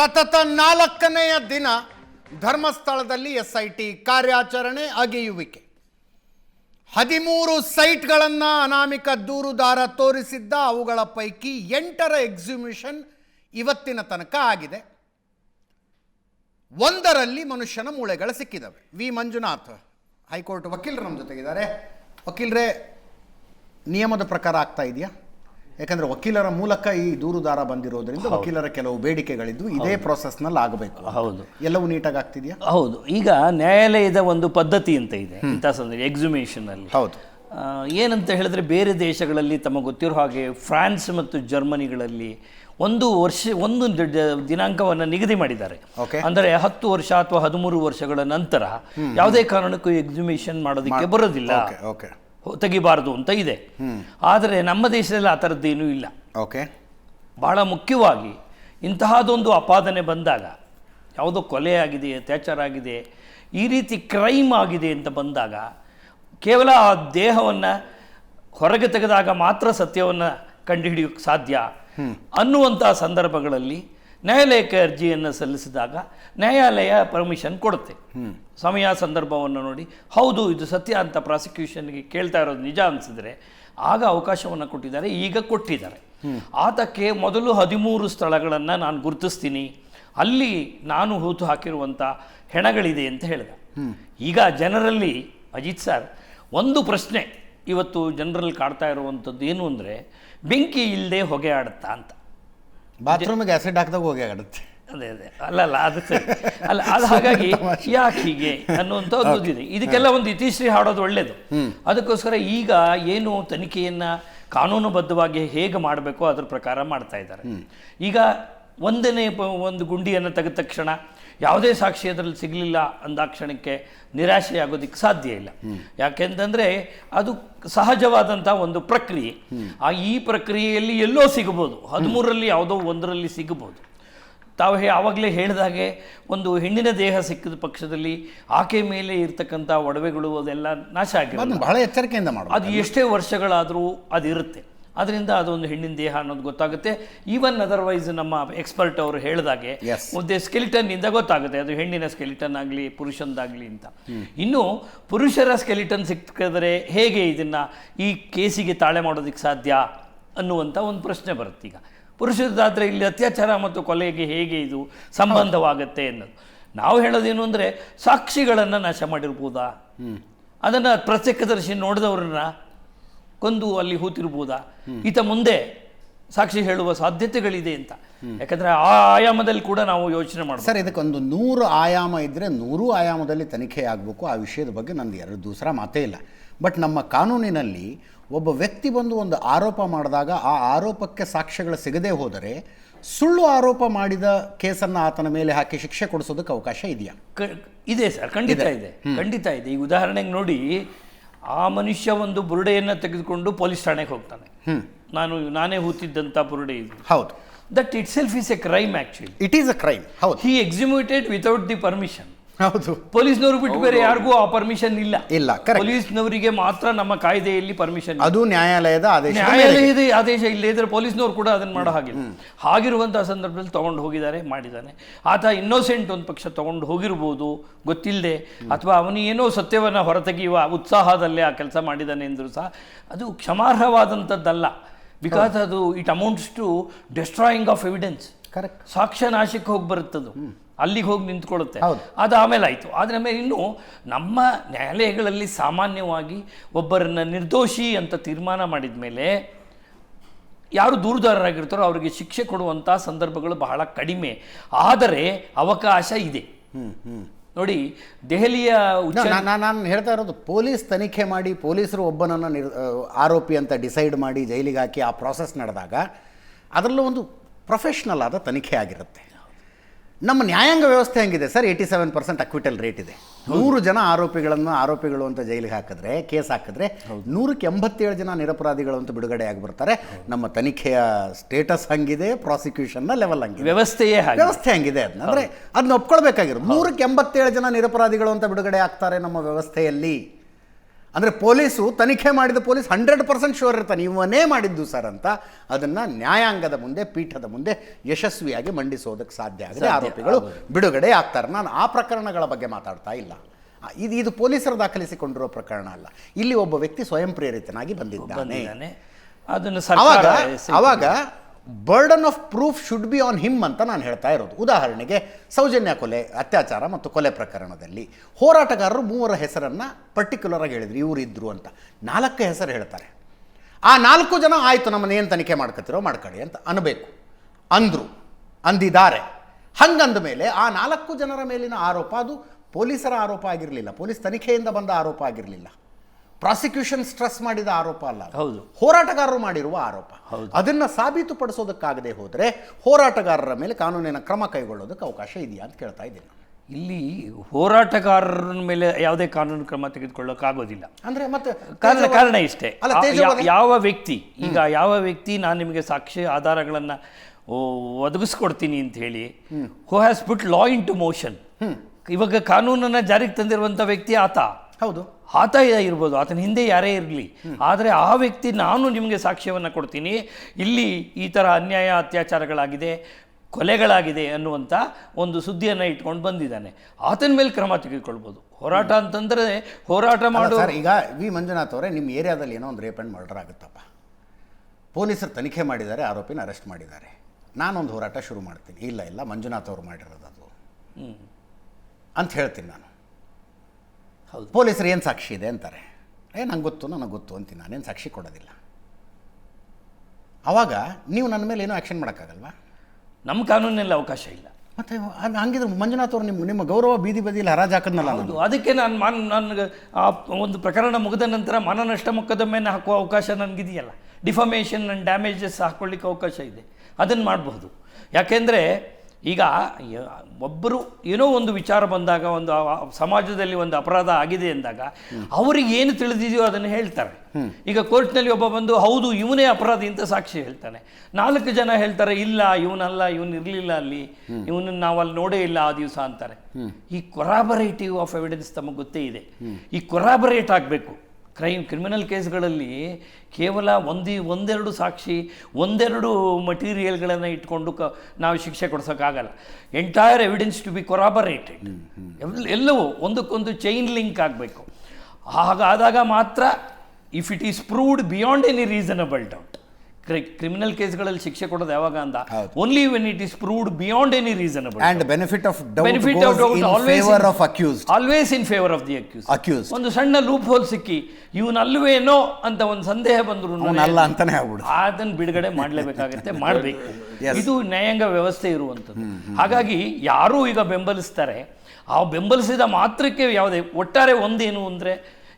ಸತತ ನಾಲ್ಕನೆಯ ದಿನ ಧರ್ಮಸ್ಥಳದಲ್ಲಿ ಎಸ್ ಐ ಟಿ ಕಾರ್ಯಾಚರಣೆ ಅಗೆಯುವಿಕೆ. ಹದಿಮೂರು ಸೈಟ್ಗಳನ್ನು ಅನಾಮಿಕ ದೂರುದಾರ ತೋರಿಸಿದ್ದ ಅವುಗಳ ಪೈಕಿ ಎಂಟರ ಎಕ್ಸಿಮಿಷನ್ ಇವತ್ತಿನ ತನಕ ಆಗಿದೆ. ಒಂದರಲ್ಲಿ ಮನುಷ್ಯನ ಮೂಳೆಗಳು ಸಿಕ್ಕಿದವೆ. ವಿ. ಮಂಜುನಾಥ್, ಹೈಕೋರ್ಟ್ ವಕೀಲರು ನಮ್ಮ ಜೊತೆಗಿದ್ದಾರೆ. ವಕೀಲರೇ, ನಿಯಮದ ಪ್ರಕಾರ ಆಗ್ತಾ ಇದೆಯಾ? ಯಾಕಂದ್ರೆ ವಕೀಲರ ಮೂಲಕ ಈ ದೂರುದಾರ ಬಂದಿರೋದ್ರಿಂದ ವಕೀಲರ ಕೆಲವು ಬೇಡಿಕೆಗಳಿದ್ದು ಇದೇ ಪ್ರೊಸೆಸ್ನಲ್ಲಿ ಆಗಬೇಕು. ಹೌದು. ಎಲ್ಲವೂ ನೀಟಾಗಿ ಆಗ್ತಿದೆಯಾ? ಹೌದು. ಈಗ ನ್ಯಾಯಾಲಯದ ಒಂದು ಪದ್ಧತಿ ಅಂತ ಇದೆ. ಇಂಥ ಸಂದರ್ಭ ಎಕ್ಸಿಬಿಷನ್ ಅಲ್ಲಿ. ಹೌದು. ಏನಂತ ಹೇಳಿದ್ರೆ ಬೇರೆ ದೇಶಗಳಲ್ಲಿ ತಮಗೆ ಗೊತ್ತಿರೋ ಹಾಗೆ ಫ್ರಾನ್ಸ್ ಮತ್ತು ಜರ್ಮನಿಗಳಲ್ಲಿ ಒಂದು ವರ್ಷ ಒಂದು ದಿನಾಂಕವನ್ನು ನಿಗದಿ ಮಾಡಿದ್ದಾರೆ. ಅಂದರೆ ಹತ್ತು ವರ್ಷ ಅಥವಾ ಹದಿಮೂರು ವರ್ಷಗಳ ನಂತರ ಯಾವುದೇ ಕಾರಣಕ್ಕೂ ಎಕ್ಸಿಮಿಷನ್ ಮಾಡೋದಕ್ಕೆ ಬರೋದಿಲ್ಲ. ತೆಗಿಬಾರದು ಅಂತ ಇದೆ. ಆದರೆ ನಮ್ಮ ದೇಶದಲ್ಲಿ ಆ ಥರದ್ದೇನೂ ಇಲ್ಲ. ಓಕೆ. ಬಹಳ ಮುಖ್ಯವಾಗಿ ಇಂತಹದೊಂದು ಅಪಾದನೆ ಬಂದಾಗ ಯಾವುದೋ ಕೊಲೆ ಆಗಿದೆ ಅತ್ಯಾಚಾರ ಆಗಿದೆ ಈ ರೀತಿ ಕ್ರೈಮ್ ಆಗಿದೆ ಅಂತ ಬಂದಾಗ ಕೇವಲ ಆ ದೇಹವನ್ನು ಹೊರಗೆ ತೆಗೆದಾಗ ಮಾತ್ರ ಸತ್ಯವನ್ನು ಕಂಡುಹಿಡಿಯೋಕ್ಕೆ ಸಾಧ್ಯ ಅನ್ನುವಂಥ ಸಂದರ್ಭಗಳಲ್ಲಿ ನ್ಯಾಯಾಲಯಕ್ಕೆ ಅರ್ಜಿಯನ್ನು ಸಲ್ಲಿಸಿದಾಗ ನ್ಯಾಯಾಲಯ ಪರ್ಮಿಷನ್ ಕೊಡುತ್ತೆ. ಸಮಯ ಸಂದರ್ಭವನ್ನು ನೋಡಿ. ಹೌದು ಇದು ಸತ್ಯ ಅಂತ ಪ್ರಾಸಿಕ್ಯೂಷನ್ಗೆ ಕೇಳ್ತಾ ಇರೋದು ನಿಜ ಅನಿಸಿದ್ರೆ ಆಗ ಅವಕಾಶವನ್ನು ಕೊಟ್ಟಿದ್ದಾರೆ ಈಗ ಕೊಟ್ಟಿದ್ದಾರೆ. ಆತಕ್ಕೆ ಮೊದಲು ಹದಿಮೂರು ಸ್ಥಳಗಳನ್ನು ನಾನು ಗುರುತಿಸ್ತೀನಿ. ಅಲ್ಲಿ ನಾನು ಹೂತು ಹಾಕಿರುವಂಥ ಹೆಣಗಳಿದೆ ಅಂತ ಹೇಳಿದ. ಈಗ ಜನರಲ್ಲಿ ಅಜಿತ್ ಸರ್ ಒಂದು ಪ್ರಶ್ನೆ ಇವತ್ತು ಜನರಲ್ಲಿ ಕಾಡ್ತಾ ಇರುವಂಥದ್ದು ಏನು ಅಂದರೆ ಬೆಂಕಿ ಇಲ್ಲದೆ ಹೊಗೆ ಆಡುತ್ತಾ ಅಂತ. ಬಾತ್ರೂಮಿಗೆ ಆ್ಯಸಿಡ್ ಹಾಕಿದಾಗ ಹೋಗಿ ಆಗುತ್ತೆ. ಅದೇ ಅದೇ. ಅಲ್ಲ ಅಲ್ಲ ಅದು ಸರಿ. ಅಲ್ಲ ಅದು ಹಾಗಾಗಿ ಯಾಕೆ ಹೀಗೆ ಅನ್ನುವಂಥದ್ದು ಇದೆ ಇದಕ್ಕೆಲ್ಲ ಒಂದು ಇತಿಶ್ರೀ ಹಾಡೋದು ಒಳ್ಳೇದು. ಅದಕ್ಕೋಸ್ಕರ ಈಗ ಏನು ತನಿಖೆಯನ್ನು ಕಾನೂನುಬದ್ಧವಾಗಿ ಹೇಗೆ ಮಾಡಬೇಕು ಅದ್ರ ಪ್ರಕಾರ ಮಾಡ್ತಾ ಇದ್ದಾರೆ. ಈಗ ಒಂದನೇ ಪ- ಒಂದು ಗುಂಡಿಯನ್ನು ತೆಗೆದ ತಕ್ಷಣ ಯಾವುದೇ ಸಾಕ್ಷಿ ಅದರಲ್ಲಿ ಸಿಗಲಿಲ್ಲ ಅಂದಾಕ್ಷಣಕ್ಕೆ ನಿರಾಶೆ ಆಗೋದಕ್ಕೆ ಸಾಧ್ಯ ಇಲ್ಲ. ಯಾಕೆಂತಂದರೆ ಅದು ಸಹಜವಾದಂಥ ಒಂದು ಪ್ರಕ್ರಿಯೆ. ಆ ಈ ಪ್ರಕ್ರಿಯೆಯಲ್ಲಿ ಎಲ್ಲೋ ಸಿಗಬಹುದು. ಹದಿಮೂರರಲ್ಲಿ ಯಾವುದೋ ಒಂದರಲ್ಲಿ ಸಿಗಬಹುದು. ತಾವು ಆವಾಗಲೇ ಹೇಳಿದಾಗೆ ಒಂದು ಹೆಣ್ಣಿನ ದೇಹ ಸಿಕ್ಕಿದ ಪಕ್ಷದಲ್ಲಿ ಆಕೆ ಮೇಲೆ ಇರ್ತಕ್ಕಂಥ ಒಡವೆಗಳು ಅದೆಲ್ಲ ನಾಶ ಆಗಿರೋದು ಬಹಳ ಎಚ್ಚರಿಕೆಯಿಂದ ಮಾಡೋದು ಅದು ಎಷ್ಟೇ ವರ್ಷಗಳಾದರೂ ಅದು ಇರುತ್ತೆ ಅದರಿಂದ ಅದೊಂದು ಹೆಣ್ಣಿನ ದೇಹ ಅನ್ನೋದು ಗೊತ್ತಾಗುತ್ತೆ. ಈವನ್ ಅದರ್ವೈಸ್ ನಮ್ಮ ಎಕ್ಸ್ಪರ್ಟ್ ಅವರು ಹೇಳಿದಾಗೆ. ಮುದ್ದೆ ಸ್ಕೆಲಿಟನ್ ಇಂದ ಗೊತ್ತಾಗುತ್ತೆ. ಅದು ಹೆಣ್ಣಿನ ಸ್ಕೆಲಿಟನ್ ಆಗಲಿ ಪುರುಷಂದಾಗಲಿ ಅಂತ. ಇನ್ನು ಪುರುಷರ ಸ್ಕೆಲಿಟನ್ ಸಿಕ್ಕಿದ್ರೆ ಹೇಗೆ ಇದನ್ನ ಈ ಕೇಸಿಗೆ ತಾಳೆ ಮಾಡೋದಕ್ಕೆ ಸಾಧ್ಯ ಅನ್ನುವಂಥ ಒಂದು ಪ್ರಶ್ನೆ ಬರುತ್ತೆ ಈಗ. ಪುರುಷರದಾದ್ರೆ ಇಲ್ಲಿ ಅತ್ಯಾಚಾರ ಮತ್ತು ಕೊಲೆಗೆ ಹೇಗೆ ಇದು ಸಂಬಂಧವಾಗುತ್ತೆ ಅನ್ನೋದು. ನಾವು ಹೇಳೋದೇನು ಅಂದರೆ ಸಾಕ್ಷಿಗಳನ್ನು ನಾಶ ಮಾಡಿರ್ಬೋದಾ? ಅದನ್ನು ಪ್ರತ್ಯಕ್ಷದರ್ಶಿ ನೋಡಿದವ್ರನ್ನ ಕೊಂದು ಅಲ್ಲಿ ಹೂತಿರ್ಬೋದಾ? ಈತ ಮುಂದೆ ಸಾಕ್ಷಿ ಹೇಳುವ ಸಾಧ್ಯತೆಗಳಿದೆ ಅಂತ. ಯಾಕಂದ್ರೆ ಆ ಆಯಾಮದಲ್ಲಿ ಕೂಡ ನಾವು ಯೋಚನೆ ಮಾಡಬೇಕು ಸರ್ ಇದಕ್ಕೊಂದು ನೂರು ಆಯಾಮ ಇದ್ದರೆ ನೂರು ಆಯಾಮದಲ್ಲಿ ತನಿಖೆ ಆಗಬೇಕು. ಆ ವಿಷಯದ ಬಗ್ಗೆ ನಂದು ಎರಡು ದೂಸರ ಮಾತೇ ಇಲ್ಲ. ಬಟ್ ನಮ್ಮ ಕಾನೂನಿನಲ್ಲಿ ಒಬ್ಬ ವ್ಯಕ್ತಿ ಬಂದು ಒಂದು ಆರೋಪ ಮಾಡಿದಾಗ ಆ ಆರೋಪಕ್ಕೆ ಸಾಕ್ಷ್ಯಗಳು ಸಿಗದೇ ಹೋದರೆ ಸುಳ್ಳು ಆರೋಪ ಮಾಡಿದ ಕೇಸನ್ನು ಆತನ ಮೇಲೆ ಹಾಕಿ ಶಿಕ್ಷೆ ಕೊಡಿಸೋದಕ್ಕೆ ಅವಕಾಶ ಇದೆಯಾ? ಇದೆ ಸರ್. ಖಂಡಿತ ಇದೆ. ಖಂಡಿತ ಇದೆ. ಈಗ ಉದಾಹರಣೆಗೆ ನೋಡಿ ಆ ಮನುಷ್ಯ ಒಂದು ಬುರುಡೆಯನ್ನು ತೆಗೆದುಕೊಂಡು ಪೊಲೀಸ್ ಠಾಣೆಗೆ ಹೋಗ್ತಾನೆ. ನಾನು ನಾನೇ ಹೂತಿದ್ದಂಥ ಬುರುಡೆ ಇದು. ಹೌದು. That itself is a crime actually it is a crime ಹೌದು. He exhumated without the permission ಹೌದು. ಪೊಲೀಸ್ನವರು ಬಿಟ್ಟು ಬೇರೆ ಯಾರಿಗೂ ಆ ಪರ್ಮಿಷನ್ ಇಲ್ಲ. ಇಲ್ಲ ಕರೆಕ್ಟ್ ಪೊಲೀಸ್ನವರಿಗೆ ಮಾತ್ರ ನಮ್ಮ ಕಾಯ್ದೆಯಲ್ಲಿ ಪರ್ಮಿಷನ್ ಅದು ನ್ಯಾಯಾಲಯದ ಆದೇಶ ನ್ಯಾಯಾಲಯದ ಆದೇಶ ಇಲ್ಲ ಇದ್ರೆ ಪೊಲೀಸ್ನವರು ಕೂಡ ಅದನ್ನ ಮಾಡೋ ಹಾಗಿಲ್ಲ. ಹಾಗಿರುವಂತಹ ಸಂದರ್ಭದಲ್ಲಿ ತಗೊಂಡು ಹೋಗಿದ್ದಾರೆ ಮಾಡಿದ್ದಾನೆ. ಆತ ಇನ್ನೋಸೆಂಟ್ ಒಂದು ಪಕ್ಷ ತಗೊಂಡು ಹೋಗಿರ್ಬೋದು ಗೊತ್ತಿಲ್ಲದೆ ಅಥವಾ ಅವನು ಏನೋ ಸತ್ಯವನ್ನು ಹೊರತೆಗೆಯುವ ಉತ್ಸಾಹದಲ್ಲೇ ಆ ಕೆಲಸ ಮಾಡಿದ್ದಾನೆ ಎಂದರೂ ಸಹ ಅದು ಕ್ಷಮಾರ್ಹವಾದಂಥದ್ದಲ್ಲ. ಬಿಕಾಸ್ ಅದು it amounts to destroying of evidence correct ಸಾಕ್ಷ್ಯ ನಾಶಕ್ಕೆ ಹೋಗಿ ಬರುತ್ತದು ಅಲ್ಲಿಗೆ ಹೋಗಿ ನಿಂತ್ಕೊಳ್ಳುತ್ತೆ. ಅದು ಆಮೇಲೆ ಆಯಿತು. ಆದರೆ ಆಮೇಲೆ ಇನ್ನು ನಮ್ಮ ನ್ಯಾಯಾಲಯಗಳಲ್ಲಿ ಸಾಮಾನ್ಯವಾಗಿ ಒಬ್ಬರನ್ನ ನಿರ್ದೋಷಿ ಅಂತ ತೀರ್ಮಾನ ಮಾಡಿದ ಮೇಲೆ ಯಾರು ದೂರುದಾರರಾಗಿರ್ತಾರೋ ಅವರಿಗೆ ಶಿಕ್ಷೆ ಕೊಡುವಂಥ ಸಂದರ್ಭಗಳು ಬಹಳ ಕಡಿಮೆ. ಆದರೆ ಅವಕಾಶ ಇದೆ. ನೋಡಿ ದೆಹಲಿಯ ನಾನು ಹೇಳ್ತಾ ಇರೋದು ಪೊಲೀಸ್ ತನಿಖೆ ಮಾಡಿ ಪೊಲೀಸರು ಒಬ್ಬನನ್ನು ನಿರ್ ಆರೋಪಿ ಅಂತ ಡಿಸೈಡ್ ಮಾಡಿ ಜೈಲಿಗೆ ಹಾಕಿ ಆ ಪ್ರಾಸೆಸ್ ನಡೆದಾಗ ಅದರಲ್ಲೂ ಒಂದು ಪ್ರೊಫೆಷ್ನಲ್ ಆದ ತನಿಖೆ ಆಗಿರುತ್ತೆ. ನಮ್ಮ ನ್ಯಾಯಾಂಗ ವ್ಯವಸ್ಥೆ ಹೆಂಗಿದೆ? Sir eighty seven percent acquittal rate ಇದೆ. ನೂರು ಜನ ಆರೋಪಿಗಳನ್ನು ಆರೋಪಿಗಳು ಅಂತ ಜೈಲಿಗೆ ಹಾಕಿದ್ರೆ ಕೇಸ್ ಹಾಕಿದ್ರೆ ನೂರಕ್ಕೆ ಎಂಬತ್ತೇಳು ಜನ ನಿರಪರಾಧಿಗಳು ಅಂತ ಬಿಡುಗಡೆ ಆಗಿ ಬರ್ತಾರೆ ನಮ್ಮ ತನಿಖೆಯ ಸ್ಟೇಟಸ್ ಹಂಗಿದೆ ಪ್ರಾಸಿಕ್ಯೂಷನ್ನ ಲೆವೆಲ್ ಹಂಗಿದೆ. ವ್ಯವಸ್ಥೆಯೇ ವ್ಯವಸ್ಥೆ ಹಂಗಿದೆ ಅದನ್ನ ಅಂದ್ರೆ ಅದನ್ನ ಒಪ್ಕೊಳ್ಬೇಕಾಗಿರೋದು. ನೂರಕ್ಕೆ ಎಂಬತ್ತೇಳು ಜನ ನಿರಪರಾಧಿಗಳು ಅಂತ ಬಿಡುಗಡೆ ಆಗ್ತಾರೆ ನಮ್ಮ ವ್ಯವಸ್ಥೆಯಲ್ಲಿ. ಅಂದರೆ ಪೊಲೀಸು ತನಿಖೆ ಮಾಡಿದ ಪೊಲೀಸ್ ಹಂಡ್ರೆಡ್ ಪರ್ಸೆಂಟ್ ಶೋರ್ ಇರ್ತಾನೆ. ಇವನೇ ಮಾಡಿದ್ದು ಸರ್ ಅಂತ ಅದನ್ನು ನ್ಯಾಯಾಂಗದ ಮುಂದೆ ಪೀಠದ ಮುಂದೆ ಯಶಸ್ವಿಯಾಗಿ ಮಂಡಿಸೋದಕ್ಕೆ ಸಾಧ್ಯ ಆಗಿದೆ ಸಾಧ್ಯ, ಆರೋಪಿಗಳು ಬಿಡುಗಡೆ ಆಗ್ತಾರೆ. ನಾನು ಆ ಪ್ರಕರಣಗಳ ಬಗ್ಗೆ ಮಾತಾಡ್ತಾ ಇಲ್ಲ. ಇದು ಇದು ಪೊಲೀಸರು ದಾಖಲಿಸಿಕೊಂಡಿರೋ ಪ್ರಕರಣ ಅಲ್ಲ. ಇಲ್ಲಿ ಒಬ್ಬ ವ್ಯಕ್ತಿ ಸ್ವಯಂ ಪ್ರೇರಿತನಾಗಿ ಬಂದಿದ್ದಾನೆ. ಬಂದಿದ್ದಾನೆ. ಅದನ್ನು ಅವಾಗ ಅವಾಗ burden of proof should be on him ಅಂತ ನಾನು ಹೇಳ್ತಾ ಇರೋದು. ಉದಾಹರಣೆಗೆ, ಸೌಜನ್ಯ ಕೊಲೆ, ಅತ್ಯಾಚಾರ ಮತ್ತು ಕೊಲೆ ಪ್ರಕರಣದಲ್ಲಿ ಹೋರಾಟಗಾರರು ಮೂವರ ಹೆಸರನ್ನು ಪರ್ಟಿಕ್ಯುಲರ್ ಆಗಿ ಹೇಳಿದ್ರು, ಇವರು ಇದ್ರು ಅಂತ. ನಾಲ್ಕು ಹೆಸರು ಹೇಳ್ತಾರೆ. ಆ ನಾಲ್ಕು ಜನ ಆಯಿತು ನಮ್ಮನ್ನೇನು ತನಿಖೆ ಮಾಡ್ಕೋತಿರೋ ಮಾಡ್ಕೊಳ್ಳಿ ಅಂತ ಅನ್ನಬೇಕು ಅಂದರು, ಅಂದಿದ್ದಾರೆ. ಹಂಗಂದ ಮೇಲೆ ಆ ನಾಲ್ಕು ಜನರ ಮೇಲಿನ ಆರೋಪ, ಅದು ಪೊಲೀಸರ ಆರೋಪ ಆಗಿರಲಿಲ್ಲ. ಪೊಲೀಸ್ ತನಿಖೆಯಿಂದ ಬಂದ ಆರೋಪ ಆಗಿರಲಿಲ್ಲ. ಪ್ರಾಸಿಕ್ಯೂಷನ್ ಸ್ಟ್ರೆಸ್ ಮಾಡಿದ ಆರೋಪ ಅಲ್ಲ ಹೌದು. ಹೋರಾಟಗಾರರು ಮಾಡಿರುವ ಆರೋಪ. ಹೌದು. ಅದನ್ನು ಸಾಬೀತುಪಡಿಸೋದಕ್ಕಾಗದೆ ಹೋದರೆ ಹೋರಾಟಗಾರರ ಮೇಲೆ ಕಾನೂನಿನ ಕ್ರಮ ಕೈಗೊಳ್ಳೋದಕ್ಕೆ ಅವಕಾಶ ಇದೆಯಾ ಅಂತ ಕೇಳ್ತಾ ಇದ್ದೀನಿ. ಇಲ್ಲಿ ಹೋರಾಟಗಾರರ ಮೇಲೆ ಯಾವುದೇ ಕಾನೂನು ಕ್ರಮ ತೆಗೆದುಕೊಳ್ಳೋಕ್ಕಾಗೋದಿಲ್ಲ. ಅಂದ್ರೆ ಮತ್ತೆ ಕಾರಣ ಕಾರಣ ಇಷ್ಟೇ. ಯಾವ ವ್ಯಕ್ತಿ ಈಗ ಯಾವ ವ್ಯಕ್ತಿ ನಾನು ನಿಮಗೆ ಸಾಕ್ಷಿ ಆಧಾರಗಳನ್ನು ಒದಗಿಸ್ಕೊಡ್ತೀನಿ ಅಂತ ಹೇಳಿ who has put law into motion ಇವಾಗ ಕಾನೂನನ್ನು ಜಾರಿಗೆ ತಂದಿರುವಂಥ ವ್ಯಕ್ತಿ ಆತ. ಹೌದು. ಆತ ಇರ್ಬೋದು ಆತನ ಹಿಂದೆ ಯಾರೇ ಇರಲಿ. ಆದರೆ ಆ ವ್ಯಕ್ತಿ ನಾನು ನಿಮಗೆ ಸಾಕ್ಷ್ಯವನ್ನು ಕೊಡ್ತೀನಿ. ಇಲ್ಲಿ ಈ ಥರ ಅನ್ಯಾಯ ಅತ್ಯಾಚಾರಗಳಾಗಿದೆ ಕೊಲೆಗಳಾಗಿದೆ ಅನ್ನುವಂಥ ಒಂದು ಸುದ್ದಿಯನ್ನು ಇಟ್ಕೊಂಡು ಬಂದಿದ್ದಾನೆ. ಆತನ ಮೇಲೆ ಕ್ರಮ ತೆಗೆದುಕೊಳ್ಬೋದು. ಹೋರಾಟ ಅಂತಂದರೆ ಹೋರಾಟ ಮಾಡು ಈಗ ವಿ. ಮಂಜುನಾಥ್ ಅವರೇ ನಿಮ್ಮ ಏರಿಯಾದಲ್ಲಿ ಏನೋ ಒಂದು ರೇಪ್ ಆ್ಯಂಡ್ ಮರ್ಡರ್ ಆಗುತ್ತಪ್ಪ. ಪೊಲೀಸರು ತನಿಖೆ ಮಾಡಿದ್ದಾರೆ ಆರೋಪಿನ ಅರೆಸ್ಟ್ ಮಾಡಿದ್ದಾರೆ. ನಾನೊಂದು ಹೋರಾಟ ಶುರು ಮಾಡ್ತೀನಿ. ಇಲ್ಲ ಇಲ್ಲ ಮಂಜುನಾಥ್ ಅವರು ಮಾಡಿರೋದು ಅದು. ಅಂತ ಹೇಳ್ತೀನಿ ನಾನು. ಹೌದು. ಪೊಲೀಸರು ಏನು ಸಾಕ್ಷಿ ಇದೆ ಅಂತಾರೆ? ಏ ನಂಗೆ ಗೊತ್ತು ನನಗೆ ಗೊತ್ತು ಅಂತೀನಿ. ನಾನೇನು ಸಾಕ್ಷಿ ಕೊಡೋದಿಲ್ಲ. ಆವಾಗ ನೀವು ನನ್ನ ಮೇಲೆ ಏನೂ ಆ್ಯಕ್ಷನ್ ಮಾಡೋಕ್ಕಾಗಲ್ವಾ? ನಮ್ಮ ಕಾನೂನಿನಲ್ಲಿ ಅವಕಾಶ ಇಲ್ಲ. ಮತ್ತೆ ಹಂಗ್- ಹಂಗಿದ್ರೆ ಮಂಜುನಾಥ್ ಅವರು ನಿಮ್ಮ ನಿಮ್ಮ ಗೌರವ ಬೀದಿ ಬದಿಯಲ್ಲಿ ಹರಾಜು ಹಾಕಿದ್ನಲ್ಲ ಹೌದು ಅದಕ್ಕೆ ನಾನು ಮಾನ್ ನನಗೆ ಆ ಒಂದು ಪ್ರಕರಣ ಮುಗಿದ ನಂತರ ಮನನಷ್ಟ ಮೊಕದ್ದಮೆಯನ್ನು ಹಾಕುವ ಅವಕಾಶ ನನಗಿದೆಯಲ್ಲ. ಡಿಫಮೇಷನ್ ಆ್ಯಂಡ್ ಡ್ಯಾಮೇಜಸ್ ಹಾಕ್ಕೊಳ್ಳಿಕ್ಕೆ ಅವಕಾಶ ಇದೆ. ಅದನ್ನು ಮಾಡಬಹುದು. ಯಾಕೆಂದರೆ ಈಗ ಒಬ್ಬರು ಏನೋ ಒಂದು ವಿಚಾರ ಬಂದಾಗ ಒಂದು ಸಮಾಜದಲ್ಲಿ ಒಂದು ಅಪರಾಧ ಆಗಿದೆ ಅಂದಾಗ ಅವರಿಗೆ ಏನು ತಿಳಿದಿದೆಯೋ ಅದನ್ನು ಹೇಳ್ತಾರೆ. ಈಗ ಕೋರ್ಟ್ನಲ್ಲಿ ಒಬ್ಬ ಬಂದು ಹೌದು ಇವನೇ ಅಪರಾಧಿ ಅಂತ ಸಾಕ್ಷಿ ಹೇಳ್ತಾನೆ. ನಾಲ್ಕು ಜನ ಹೇಳ್ತಾರೆ ಇಲ್ಲ ಇವನಲ್ಲ ಇವನು ಇರಲಿಲ್ಲ ಅಲ್ಲಿ. ಇವನನ್ನು ನಾವು ಅಲ್ಲಿ ನೋಡೇ ಇಲ್ಲ ಆ ದಿವಸ ಅಂತಾರೆ. ಈ ಕೊರಾಬರೇಟಿವ್ ಆಫ್ ಎವಿಡೆನ್ಸ್ ತಮಗೆ ಗೊತ್ತೇ ಇದೆ. ಈ ಕೊರಾಬರೇಟ್ ಆಗಬೇಕು. ಕ್ರೈಮ್ ಕ್ರಿಮಿನಲ್ ಕೇಸ್ಗಳಲ್ಲಿ ಕೇವಲ ಒಂದಿ ಒಂದೆರಡು ಸಾಕ್ಷಿ ಒಂದೆರಡು ಮಟೀರಿಯಲ್ಗಳನ್ನು ಇಟ್ಕೊಂಡು ಕ ನಾವು ಶಿಕ್ಷೆ ಕೊಡ್ಸೋಕ್ಕಾಗಲ್ಲ. Entire evidence to be corroborated ಎಲ್ಲವೂ ಒಂದಕ್ಕೊಂದು ಚೈನ್ ಲಿಂಕ್ ಆಗಬೇಕು. ಹಾಗಾದಾಗ ಮಾತ್ರ if it is proved beyond any reasonable doubt criminal ಕೇಸ್ಗಳಲ್ಲಿ ಶಿಕ್ಷೆ ಕೊಡೋದು ಯಾವಾಗ ಅಂತ? Only when it is proved beyond any reasonable and benefit of benefit of doubt always of accuse always in favour of the accuse accuse ಒಂದು ಸಣ್ಣ loop hole ಸಿಕ್ಕಿ ಇವನಲ್ವೇನೋ ಅಂತ ಒಂದು ಸಂದೇಹ ಬಂದ್ರು ಅಲ್ಲ ಅಂತಾನೆ ಆಗ್ಬಿಡು ಅದನ್ನು ಬಿಡುಗಡೆ ಮಾಡಲೇಬೇಕಾಗತ್ತೆ ಮಾಡಬೇಕು. ಇದು ನ್ಯಾಯಾಂಗ ವ್ಯವಸ್ಥೆ ಇರುವಂಥದ್ದು. ಹಾಗಾಗಿ ಯಾರೂ ಈಗ ಬೆಂಬಲಿಸ್ತಾರೆ. ಆ ಬೆಂಬಲಿಸಿದ ಮಾತ್ರಕ್ಕೆ ಯಾವುದೇ ಒಟ್ಟಾರೆ ಒಂದೇನು ಅಂದರೆ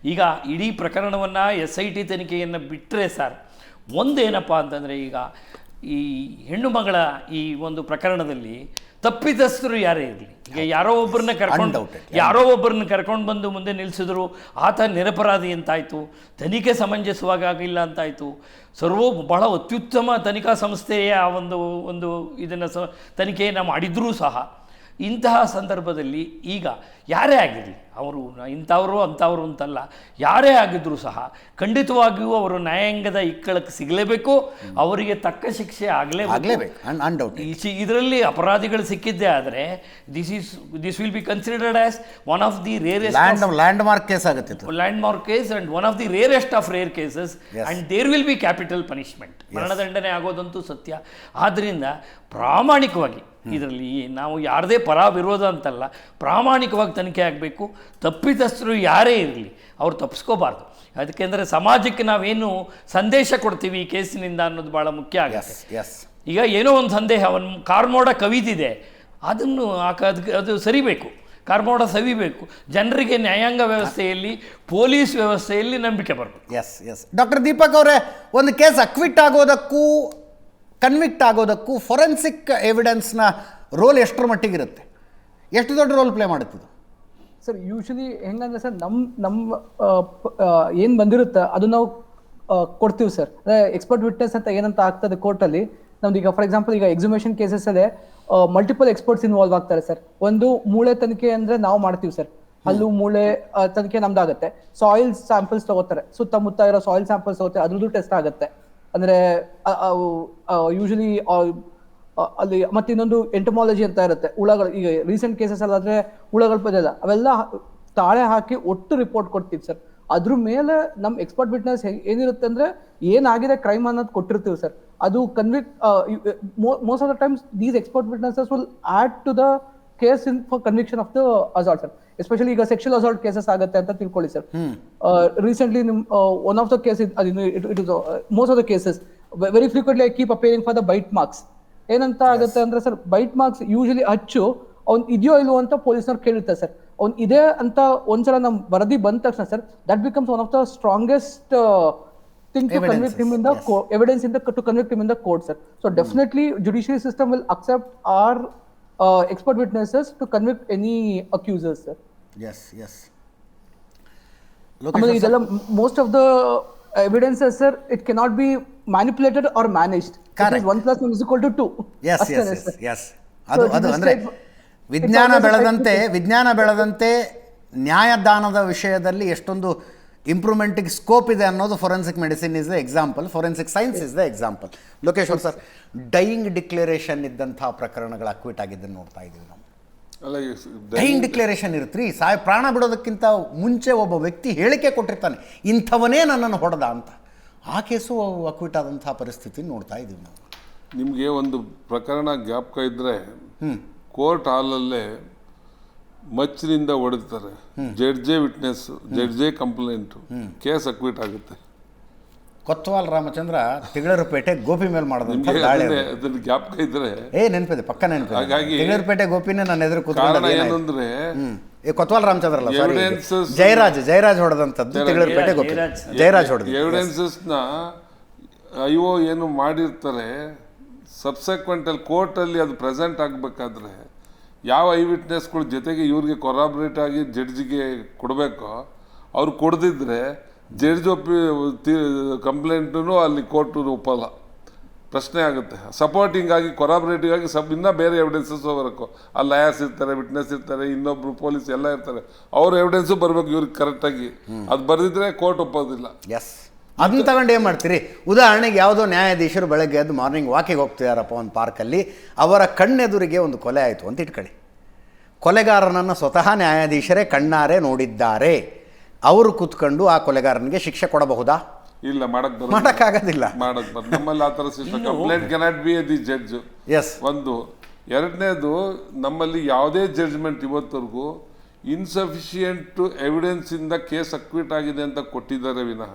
ಈಗ ಇಡೀ ಪ್ರಕರಣವನ್ನು ಎಸ್ ಐ ಟಿ ತನಿಖೆಯನ್ನು ಬಿಟ್ಟರೆ ಸರ್ ಒಂದೇನಪ್ಪ ಅಂತಂದರೆ ಈಗ ಈ ಹೆಣ್ಣು ಮಗಳ ಈ ಒಂದು ಪ್ರಕರಣದಲ್ಲಿ ತಪ್ಪಿತಸ್ಥರು ಯಾರೇ ಇರಲಿ. ಈಗ ಯಾರೋ ಒಬ್ಬರನ್ನ ಕರ್ಕೊಂಡು ಯಾರೋ ಒಬ್ಬರನ್ನ ಕರ್ಕೊಂಡು ಬಂದು ಮುಂದೆ ನಿಲ್ಲಿಸಿದ್ರು ಆತ ನಿರಪರಾಧಿ ಅಂತಾಯಿತು ತನಿಖೆ ಸಮಂಜಸವಾಗಿಲ್ಲ ಅಂತಾಯಿತು. ಸರ್ವ ಬಹಳ ಅತ್ಯುತ್ತಮ ತನಿಖಾ ಸಂಸ್ಥೆಯ ಆ ಒಂದು ಒಂದು ಇದನ್ನು ಸ ತನಿಖೆಯನ್ನು ಮಾಡಿದರೂ ಸಹ ಇಂತಹ ಸಂದರ್ಭದಲ್ಲಿ ಈಗ ಯಾರೇ ಆಗಿರಲಿ ಅವರು ಇಂಥವರು ಅಂಥವರು ಅಂತಲ್ಲ ಯಾರೇ ಆಗಿದ್ದರೂ ಸಹ ಖಂಡಿತವಾಗಿಯೂ ಅವರು ನ್ಯಾಯಾಂಗದ ಇಕ್ಕಳಕ್ಕೆ ಸಿಗಲೇಬೇಕು ಅವರಿಗೆ ತಕ್ಕ ಶಿಕ್ಷೆ ಆಗಲೇ ಆಗಲೇಬೇಕು ಈ ಇದರಲ್ಲಿ ಅಪರಾಧಿಗಳು ಸಿಕ್ಕಿದ್ದೇ ಆದರೆ this is this will be considered as one of the rarest landmark case ಆಗುತ್ತಿತ್ತು landmark case and one of the rarest of rare cases and and there will be capital punishment ಮರಣದಂಡನೆ ಆಗೋದಂತೂ ಸತ್ಯ. ಆದ್ದರಿಂದ ಪ್ರಾಮಾಣಿಕವಾಗಿ ಇದರಲ್ಲಿ ನಾವು ಯಾರದೇ ಪರ ವಿರೋಧ ಅಂತಲ್ಲ ಪ್ರಾಮಾಣಿಕವಾಗಿ ತನಿಖೆ ಆಗಬೇಕು. ತಪ್ಪಿತಸ್ಥರು ಯಾರೇ ಇರಲಿ ಅವ್ರು ತಪ್ಪಿಸ್ಕೋಬಾರ್ದು ಅದಕ್ಕೆಂದರೆ ಸಮಾಜಕ್ಕೆ ನಾವೇನು ಸಂದೇಶ ಕೊಡ್ತೀವಿ ಈ ಕೇಸಿನಿಂದ ಅನ್ನೋದು ಭಾಳ ಮುಖ್ಯ ಆಗುತ್ತೆ. ಎಸ್ ಈಗ ಏನೋ ಒಂದು ಸಂದೇಹ ಅವನು ಕಾರ್ಮೋಡ ಕವಿದಿದೆ ಅದನ್ನು ಅದಕ್ಕೆ ಅದು ಸರಿಬೇಕು. ಕಾರ್ಮೋಡ ಸವಿಬೇಕು. ಜನರಿಗೆ ನ್ಯಾಯಾಂಗ ವ್ಯವಸ್ಥೆಯಲ್ಲಿ ಪೊಲೀಸ್ ವ್ಯವಸ್ಥೆಯಲ್ಲಿ ನಂಬಿಕೆ ಬರಬೇಕು. ಎಸ್ ಎಸ್ ಡಾಕ್ಟರ್ ದೀಪಕ್ ಅವರೇ ಒಂದು ಕೇಸ್ ಅಕ್ವಿಟ್ ಆಗೋದಕ್ಕೂ ಕನ್ವಿಕ್ಟ್ ಆಗೋದಕ್ಕೂ ಫೊರೆನ್ಸಿಕ್ ಎವಿಡೆನ್ಸ್ನ ರೋಲ್ ಎಷ್ಟರ ಮಟ್ಟಿಗಿರುತ್ತೆ? ಎಷ್ಟು ದೊಡ್ಡ ರೋಲ್ ಪ್ಲೇ ಮಾಡುತ್ತಿದ್ದು ಸರ್ ಯೂಶಲಿ ಹೆಂಗಂದ್ರೆ ಸರ್ ನಮ್ಮ ನಮ್ಮ ಏನು ಬಂದಿರುತ್ತೆ ಅದು ನಾವು ಕೊಡ್ತೀವಿ ಸರ್. ಅಂದರೆ ಎಕ್ಸ್ಪರ್ಟ್ ವಿಟ್ನೆಸ್ ಅಂತ ಏನಂತ ಆಗ್ತದೆ ಕೋರ್ಟಲ್ಲಿ ನಮ್ದು ಈಗ ಫಾರ್ ಎಕ್ಸಾಂಪಲ್ ಈಗ ಎಕ್ಸಿಬಿಷನ್ ಕೇಸಸ್ ಅಲ್ಲೇ ಮಲ್ಟಿಪಲ್ ಎಕ್ಸ್ಪರ್ಟ್ಸ್ ಇನ್ವಾಲ್ವ್ ಆಗ್ತಾರೆ ಸರ್. ಒಂದು ಮೂಳೆ ತನಿಖೆ ಅಂದ್ರೆ ನಾವು ಮಾಡ್ತೀವಿ ಸರ್. ಅಲ್ಲೂ ಮೂಳೆ ತನಿಖೆ ನಮ್ದಾಗುತ್ತೆ. ಸಾಯಿಲ್ ಸ್ಯಾಂಪಲ್ಸ್ ತಗೋತಾರೆ. ಸುತ್ತಮುತ್ತ ಇರೋ ಸಾಯಿಲ್ ಸ್ಯಾಂಪಲ್ಸ್ ತಗೋತಾರೆ. ಅದ್ರದ್ದು ಟೆಸ್ಟ್ ಆಗುತ್ತೆ. ಅಂದ್ರೆ ಯೂಶಲಿ ಅಲ್ಲಿ ಮತ್ತೆ ಇನ್ನೊಂದು ಎಂಟಮಾಲಜಿ ಅಂತ ಇರುತ್ತೆ. ಹುಳಗಳು, ಈಗ ರೀಸೆಂಟ್ ಕೇಸಸ್ ಅಲ್ಲಾದ್ರೆ ಹುಳಗಳ ಪದ ಅವೆಲ್ಲ ತಾಳೆ ಹಾಕಿ ಒಟ್ಟು ರಿಪೋರ್ಟ್ ಕೊಡ್ತೀವಿ ಸರ್. ಅದ್ರ ಮೇಲೆ ನಮ್ಮ ಎಕ್ಸ್ಪರ್ಟ್ ವಿಟ್ನೆಸ್ ಏನಿರುತ್ತೆ ಅಂದ್ರೆ, ಏನಾಗಿದೆ ಕ್ರೈಮ್ ಅನ್ನೋದು ಕೊಟ್ಟಿರ್ತೀವಿ ಸರ್. ಅದು convict most of the times these expert witnesses will add to the case in for conviction of the assault sir especially ಈಗ ಸೆಕ್ಷುವಲ್ ಅಸಾಲ್ಟ್ ಕೇಸಸ್ ಆಗುತ್ತೆ ಅಂತ ತಿಳ್ಕೊಳ್ಳಿ ಸರ್ ರೀಸೆಂಟ್ಲಿ ನಿಮ್ one of the case it is most of the cases very frequently I keep appearing for the bite marks ಏನಂತ ಆಗುತ್ತೆ ಅಂದ್ರೆ sir byte marks usually ಹಚ್ಚು ಅವ್ನ್ ಇದೆಯೋ ಇಲ್ವೋ ಅಂತ ಪೊಲೀಸ್ನವ್ರು ಕೇಳಿರ್ತಾರೆ ಸರ್ ಅವ್ನ್ ಇದೆ ಅಂತ ಒಂದ್ಸಲ ನಮ್ ವರದಿ ಬಂದ ತಕ್ಷಣ sir that becomes one of the strongest thing to convict him in the evidence in the to convict him in the court sir so definitely judiciary system will accept or expert witnesses to convict any accusers sir yes yes ಆಮೇಲೆ ಇದೆಲ್ಲ most of the evidences sir it cannot be manipulated or managed Correct. One plus one is equal to two yes yes yes yes ಅದು So ಅದು this ಅಂದರೆ ವಿಜ್ಞಾನ ಬೆಳೆದಂತೆ ವಿಜ್ಞಾನ ಬೆಳೆದಂತೆ ನ್ಯಾಯದಾನದ ವಿಷಯದಲ್ಲಿ ಎಷ್ಟೊಂದು ಇಂಪ್ರೂವ್ಮೆಂಟಿಗೆ ಸ್ಕೋಪ್ ಇದೆ ಅನ್ನೋದು forensic medicine is the example forensic science is the example Lokeshwar sir dying declaration ಇದ್ದಂಥ ಪ್ರಕರಣಗಳು ಅಕ್ವಿಟ್ ಆಗಿದ್ದನ್ನು ನೋಡ್ತಾ ಇದ್ದೀವಿ ನಾವು. ಅಲ್ಲ ಡೈಯಿಂಗ್ ಡಿಕ್ಲರೇಷನ್ ಇರುತ್ತೆ ಸಾಯ ಪ್ರಾಣ ಬಿಡೋದಕ್ಕಿಂತ ಮುಂಚೆ ಒಬ್ಬ ವ್ಯಕ್ತಿ ಹೇಳಿಕೆ ಕೊಟ್ಟಿರ್ತಾನೆ ಇಂಥವನೇ ನನ್ನನ್ನು ಹೊಡೆದ ಅಂತ. ಆ ಕೇಸು ಅಕ್ವಿಟ್ ಆದಂತಹ ಪರಿಸ್ಥಿತಿ ನೋಡ್ತಾ ಇದ್ದೀವಿ ನಾವು. ನಿಮಗೆ ಒಂದು ಪ್ರಕರಣ ಜ್ಞಾಪಕ ಇದ್ರೆ ಕೋರ್ಟ್ ಹಾಲಲ್ಲೇ ಮಚ್ಚಿನಿಂದ judge judge witness judge complaint. Case acquit ಆಗುತ್ತೆ. ಕೊತ್ವಾಲ್ ರಾಮಚಂದ್ರ ತಿಗಳರಪೇಟೆ ಗೋಪಿ ಮೇಲೆ ಮಾಡಿದ್ರು ಅದನ್ನ ಜ್ಞಾಪಕ ಇದ್ರೆ ಏ ನೆನಪಿದೆ ಪಕ್ಕ ನೆನಪಿದೆ. ಹಾಗಾಗಿ- ತಿಗಳರಪೇಟೆ ಗೋಪಿನೇ ನನ್ನ ಎದುರು ಕಾರಣ ಕೂತ್ಕೊಂಡು ಏನಂದ್ರೆ ಹ್ಮ್. ಏ ಕೊತ್ವಾಲ್ ರಾಮಚಂದ್ರ ಅಲ್ಲ ಸಾರಿ Evidences- ಜಯರಾಜ್ ಜಯರಾಜ್ ಹೊಡೆದಂಥದ್ದು ತಿಗಳರಪೇಟೆ ಗೋಪಿ. ಜಯರಾಜ್. ಹೊಡೆದ ಎವಿಡೆನ್ಸಸ್ನ ಅಯ್ಯೋ ಏನು ಮಾಡಿರ್ತಾರೆ? ಸಬ್ಸೆಕ್ವೆಂಟ್ ಅಲ್ಲಿ ಕೋರ್ಟಲ್ಲಿ ಅದು ಪ್ರೆಸೆಂಟ್ ಆಗಬೇಕಾದ್ರೆ ಯಾವ ಐ ವಿಟ್ನೆಸ್ಗಳ ಜೊತೆಗೆ ಇವ್ರಿಗೆ ಕೊರಾಬ್ರೇಟ್ ಆಗಿ ಜಡ್ಜಿಗೆ ಕೊಡಬೇಕೋ ಅವ್ರು ಕೊಡದಿದ್ದರೆ ಜಡ್ಜ್ ಒಪ್ಪಿ ಕಂಪ್ಲೇಂಟು ಅಲ್ಲಿ ಕೋರ್ಟು ಒಪ್ಪಲ್ಲ ಪ್ರಶ್ನೆ ಆಗುತ್ತೆ. ಸಪೋರ್ಟಿಂಗ್ ಆಗಿ ಕೊರಾಬ್ರೇಟಿವ್ ಆಗಿ ಸಬ್ ಇನ್ನೂ ಬೇರೆ ಎವಿಡೆನ್ಸಸ್ ಬರಬೇಕು. ಆ ಲಯರ್ಸ್ ಇರ್ತಾರೆ ವಿಟ್ನೆಸ್ ಇರ್ತಾರೆ ಇನ್ನೊಬ್ರು ಪೊಲೀಸ್ ಎಲ್ಲ ಇರ್ತಾರೆ. ಅವ್ರ ಎವಿಡೆನ್ಸು ಬರಬೇಕು ಇವ್ರಿಗೆ ಕರೆಕ್ಟಾಗಿ ಅದು ಬರೆದಿದ್ರೆ ಕೋರ್ಟ್ ಒಪ್ಪೋದಿಲ್ಲ. ಎಸ್ ಅದನ್ನ ತಗೊಂಡು ಏನು ಮಾಡ್ತೀರಿ? ಉದಾಹರಣೆಗೆ ಯಾವುದೋ ನ್ಯಾಯಾಧೀಶರು ಬೆಳಗ್ಗೆ ಎದ್ದು ಮಾರ್ನಿಂಗ್ ವಾಕಿಗೆ ಹೋಗ್ತಿದ್ದಾರಪ್ಪ ಒಂದು ಪಾರ್ಕಲ್ಲಿ ಅವರ ಕಣ್ಣೆದುರಿಗೆ ಒಂದು ಕೊಲೆ ಆಯಿತು ಅಂತ ಇಟ್ಕೊಳ್ಳಿ. ಕೊಲೆಗಾರನನ್ನು ಸ್ವತಃ ನ್ಯಾಯಾಧೀಶರೇ ಕಣ್ಣಾರೆ ನೋಡಿದ್ದಾರೆ. ಅವರು ಕೂತ್ಕೊಂಡು ಆ ಕೊಲೆಗಾರನಿಗೆ ಶಿಕ್ಷೆ ಕೊಡಬಹುದಾ? ಇಲ್ಲ ಮಾಡಕ್ ಮಾಡಕ್ಕಾಗೋದಿಲ್ಲ ಮಾಡೋಕ್ಕಾಗೋದಿಲ್ಲ. ಮಾಡಕ್ ನಮ್ಮಲ್ಲಿ ಆ ಥರ system complaint cannot be the judge is ಒಂದು. ಎರಡನೇದು ನಮ್ಮಲ್ಲಿ ಯಾವುದೇ ಜಡ್ಜ್ಮೆಂಟ್ ಇವತ್ತವರೆಗೂ ಇನ್ಸಫಿಷಿಯೆಂಟ್ ಎವಿಡೆನ್ಸ್ ಇಂದ ಕೇಸ್ ಅಕ್ವಿಟ್ ಆಗಿದೆ ಅಂತ ಕೊಟ್ಟಿದ್ದಾರೆ ವಿನಃ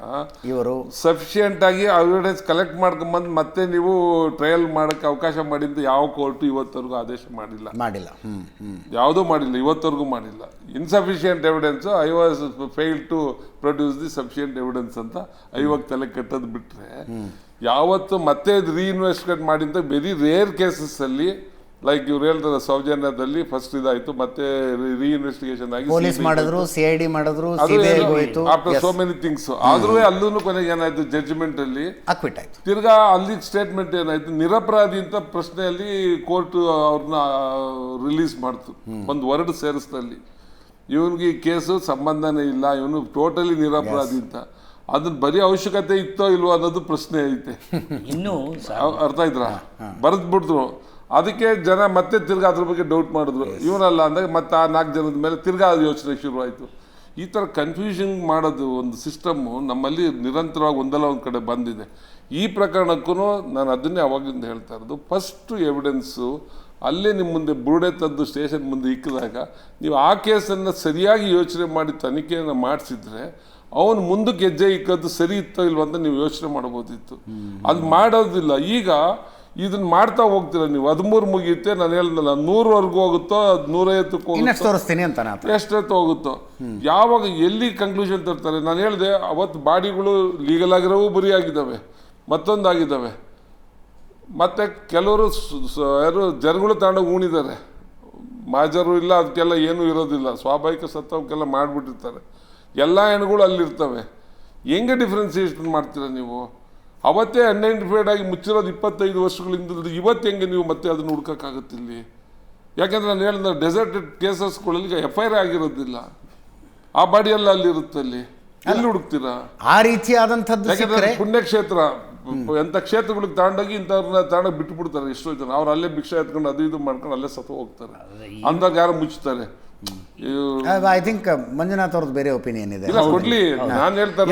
ಇವರು. ಸಫಿಷಿಯೆಂಟ್ ಆಗಿ ಎವಿಡೆನ್ಸ್ ಕಲೆಕ್ಟ್ ಮಾಡ್ಕೊಂಬಂದು ಮತ್ತೆ ನೀವು ಟ್ರಯಲ್ ಮಾಡಕ್ಕೆ ಅವಕಾಶ ಮಾಡಿದ್ದು ಯಾವ ಕೋರ್ಟು ಇವತ್ತವರೆಗೂ ಆದೇಶ ಮಾಡಿಲ್ಲ. ಮಾಡಿಲ್ಲ. ಯಾವುದೂ ಮಾಡಿಲ್ಲ ಇವತ್ತವರೆಗೂ ಮಾಡಿಲ್ಲ. Insufficient evidence I was fail to produce the sufficient evidence ಅಂತ ಐವಾಗ ತಲೆ ಕಟ್ಟೋದು ಬಿಟ್ರೆ ಯಾವತ್ತು ಮತ್ತೆ ರೀಇನ್ವೆಸ್ಟಿಗೇಟ್ ಮಾಡಿದ್ದ ವೆರಿ ರೇರ್ ಕೇಸಸ್ ಅಲ್ಲಿ ಲೈಕ್ ಇವ್ರು ಹೇಳ್ತಾರೆ ಸೌಜನ್ಯದಲ್ಲಿ ಫಸ್ಟ್ ಇದಾಯ್ತು ಮತ್ತೆ ರೀಇನ್ವೆಸ್ಟಿಗೇಷನ್ ಆಗಿ ಪೊಲೀಸ್ ಮಾಡಿದ್ರು ಸಿಐಡಿ ಮಾಡಿದ್ರು ಹೋಯಿತು. ಆಫ್ಟರ್ ಸೋ ಮೆನಿ ಥಿಂಗ್ಸ್ ಆದ್ರೂ ಅಲ್ಲೂ ಕೊನೆಗೆ ಏನಾಯ್ತು ಜಡ್ಜ್ಮೆಂಟ್ ಅಲ್ಲಿ ಅಕ್ವಿಟ್ ಆಯ್ತು. ತಿರ್ಗಾ ಅಲ್ಲಿ ಸ್ಟೇಟ್ಮೆಂಟ್ ಏನಾಯ್ತು ನಿರಪರಾಧಿ ಅಂತ ಪ್ರಶ್ನೆಯಲ್ಲಿ ಕೋರ್ಟ್ ಅವ್ರನ್ನ ರಿಲೀಸ್ ಮಾಡ್ತು. ಒಂದು ವರ್ಡ್ ಸೇರಿಸ್ದಲ್ಲಿ. ಇವನಿಗೆ ಈ ಕೇಸು ಸಂಬಂಧನೇ ಇಲ್ಲ ಇವನು ಟೋಟಲಿ ನಿರಪರಾಧಿ ಅಂತ. ಅದನ್ನ ಬರೀ ಅವಶ್ಯಕತೆ ಇತ್ತೋ ಇಲ್ವೋ ಅನ್ನೋದು ಪ್ರಶ್ನೆ ಐತೆ. ಇನ್ನು ಸ- ಅವ್- ಅರ್ಥ ಆಯ್ತಾ ಬರೆದ್ ಬಿಡ್ರು ಅದಕ್ಕೆ ಜನ ಮತ್ತೆ ತಿರ್ಗಾ ಅದ್ರ ಬಗ್ಗೆ ಡೌಟ್ ಮಾಡಿದ್ರು. ಇವನಲ್ಲ ಅಂದಾಗ ಮತ್ತೆ ಆ ನಾಲ್ಕು ಜನದ ಮೇಲೆ ತಿರ್ಗಾ ಯೋಚನೆ ಶುರುವಾಯಿತು ಈ ಥರ ಕನ್ಫ್ಯೂಷನ್ ಮಾಡೋದು ಒಂದು ಸಿಸ್ಟಮ್ಮು ನಮ್ಮಲ್ಲಿ ನಿರಂತರವಾಗಿ ಒಂದಲ್ಲ ಒಂದು ಕಡೆ ಬಂದಿದೆ. ಈ ಪ್ರಕರಣಕ್ಕೂ ನಾನು ಅದನ್ನೇ ಅವಾಗಿಂದ ಹೇಳ್ತಾ ಇರೋದು. ಫಸ್ಟ್ ಎವಿಡೆನ್ಸು ಅಲ್ಲೇ ನಿಮ್ಮ ಮುಂದೆ ಬುರುಡೆ ತಂದು ಸ್ಟೇಷನ್ ಮುಂದೆ ಇಕ್ಕಿದಾಗ ನೀವು ಆ ಕೇಸನ್ನು ಸರಿಯಾಗಿ ಯೋಚನೆ ಮಾಡಿ ತನಿಖೆಯನ್ನು ಮಾಡಿಸಿದ್ರೆ ಅವನು ಮುಂದಕ್ಕೆ ಹೆಜ್ಜೆ ಇಕ್ಕೋದು ಸರಿ ಇತ್ತೋ ಇಲ್ವಂತ ಅಂತ ನೀವು ಯೋಚನೆ ಮಾಡ್ಬೋದಿತ್ತು ಅದು ಮಾಡೋದಿಲ್ಲ. ಈಗ ಇದನ್ನ ಮಾಡ್ತಾ ಹೋಗ್ತೀರ ನೀವು? ಹದಿಮೂರು ಮುಗಿಯುತ್ತೆ ನಾನು ಹೇಳ್ದಲ್ಲ ನೂರವರೆಗೂ ಹೋಗುತ್ತೋ ಅದು ನೂರೈವತ್ತಕ್ಕೆ ಇನ್ನಷ್ಟು ತೋರಿಸ್ತೀನಿ ಅಂತ ಎಷ್ಟೊತ್ತು ಹೋಗುತ್ತೋ? ಯಾವಾಗ ಎಲ್ಲಿ ಕನ್ಕ್ಲೂಷನ್ ತರ್ತಾರೆ? ನಾನು ಹೇಳಿದೆ ಅವತ್ತು ಬಾಡಿಗಳು ಲೀಗಲ್ ಆಗಿರೋವು ಬರೀ ಆಗಿದ್ದಾವೆ ಮತ್ತೊಂದು ಆಗಿದ್ದಾವೆ ಮತ್ತೆ ಕೆಲವರು ಯಾರು ಜನಗಳು ತಗೊಂಡೋಗಿ ಉಣಿದ್ದಾರೆ ಮಾಜರು ಇಲ್ಲ ಅದಕ್ಕೆಲ್ಲ ಏನೂ ಇರೋದಿಲ್ಲ. ಸ್ವಾಭಾವಿಕ ಸತ್ತವಕ್ಕೆಲ್ಲ ಮಾಡಿಬಿಟ್ಟಿರ್ತಾರೆ. ಎಲ್ಲ ಹೆಣ್ಗಳು ಅಲ್ಲಿರ್ತವೆ. ಹೆಂಗೆ ಡಿಫ್ರೆನ್ಸಿಯೇಷನ್ ಮಾಡ್ತೀರಾ ನೀವು? ಅವತ್ತೇ ಅನ್ಐಡೆಂಟಿಫೈಡ್ ಆಗಿ ಮುಚ್ಚಿರೋದು ಇಪ್ಪತ್ತೈದು ವರ್ಷಗಳಿಂದ ಇವತ್ತು ಹೆಂಗೆ ನೀವು ಮತ್ತೆ ಅದನ್ನು ಹುಡ್ಕೋಕ್ಕಾಗತ್ತೆ ಇಲ್ಲಿ ಯಾಕೆಂದ್ರೆ ನಾನು ಹೇಳಿದ ಡೆಸರ್ಟೆಡ್ ಕೇಸಸ್ಗಳಲ್ಲಿ ಎಫ್ ಐ ಆರ್ ಆಗಿರೋದಿಲ್ಲ. ಆ ಬಾಡಿ ಎಲ್ಲ ಅಲ್ಲಿ ಇರುತ್ತೆ ಅಲ್ಲಿ. ಎಲ್ಲಿ ಹುಡುಕ್ತೀರಾ? ಆ ರೀತಿಯಾದಂಥದ್ದು ಯಾಕಂದ್ರೆ ಪುಣ್ಯಕ್ಷೇತ್ರ. ಎಂಥ ಕ್ಷೇತ್ರಗಳಿಗೆ ತಗೊಂಡೋಗಿ ಇಂಥವ್ರನ್ನ ತಗೊಂಡೋಗಿ ಬಿಟ್ಟು ಬಿಡ್ತಾರೆ ಎಷ್ಟೋ ಜನ. ಅವ್ರು ಅಲ್ಲೇ ಭಿಕ್ಷೆ ಎತ್ಕೊಂಡು ಅದು ಇದು ಮಾಡ್ಕೊಂಡು ಅಲ್ಲೇ ಸತ್ತು ಹೋಗ್ತಾರೆ. ಅಂದಾಗ ಯಾರು ಮುಚ್ಚುತ್ತಾರೆ ಐ ಥಿಂಕ್ ಮಂಜುನಾಥ್ ಅವ್ರದ್ದು ಬೇರೆ ಒಪಿನಿಯನ್ ಇದೆ. ಕೊಡ್ಲಿ. ನಾನು ಹೇಳ್ತಾರೆ